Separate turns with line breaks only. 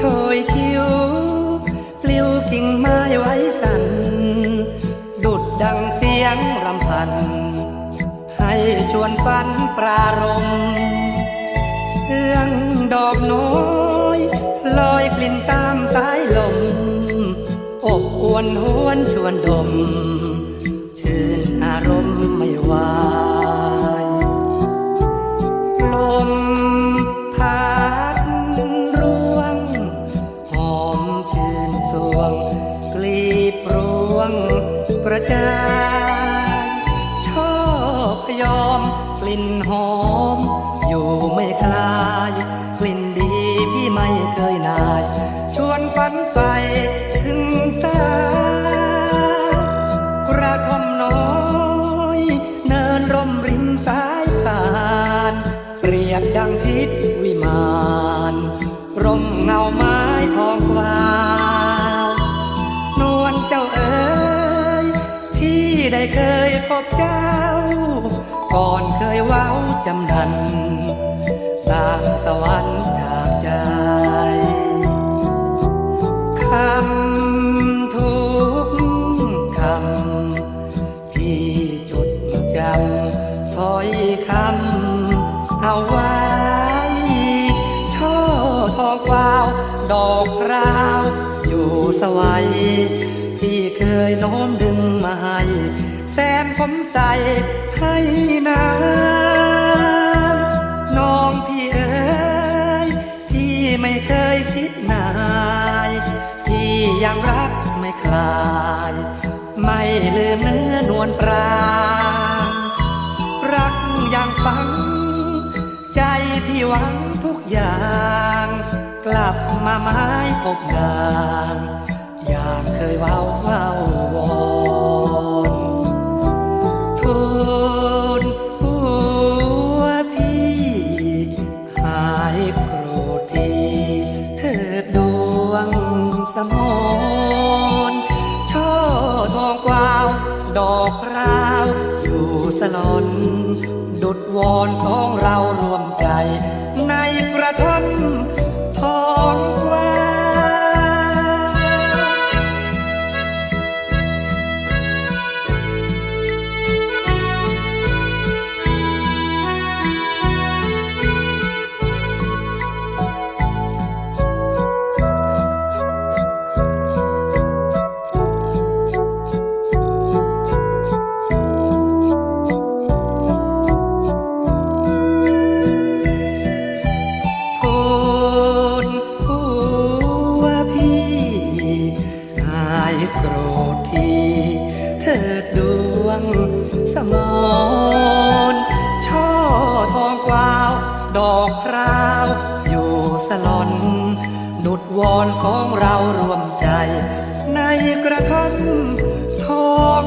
ชอยชิวเปลิวกิ่งไม้ไว้สัน ดุดดังเสียงรำพัน ให้ชวนฟันปรารมเรื่องดอกน้อยลอยกลิ่นตามสายลม อบอวนหวนชวนดม กระจายชอบยอมกลิ่นหอม อยู่ไม่คลาย กลิ่นดีพี่ไม่เคยนาย ชวนฝันไปถึงสากระทอมน้อยเนินร่มริมสายผ่านเปรียบดังทิศ เคยพบเจ้า ก่อนเคยเว้าจำนัน สร้างสวรรค์จากใจคำทุกคำพี่จดจำถ้อยคำเอาไว้ช่อทองกวาว ดอกพราว อยู่สวัยพี่เคยโน้มดึงมาให้ แฟนผมใส่ให้นาน้องพี่เอ๋ยพี่ไม่เคยคิดนายพี่ยังรักไม่คลาย ไม่ลืมเนื้อนวลปรางรักอย่างฝัง ใจพี่หวังทุกอย่าง กลับมาไม้พบนางอย่างเคยเว้าเว้าวอนายโกรธทีเถิดดวงสมนช่อทองกวาว ดอกพราว อยู่สลอน ดุดวอนสองเรารวมใจ ในกระท่อ โกรธทีเถิดดวงสมอนช่อทองกวาว ดอกพราว อยู่สลอน ดุดวอนสองเรารวมใจ ในกระท่อมทอง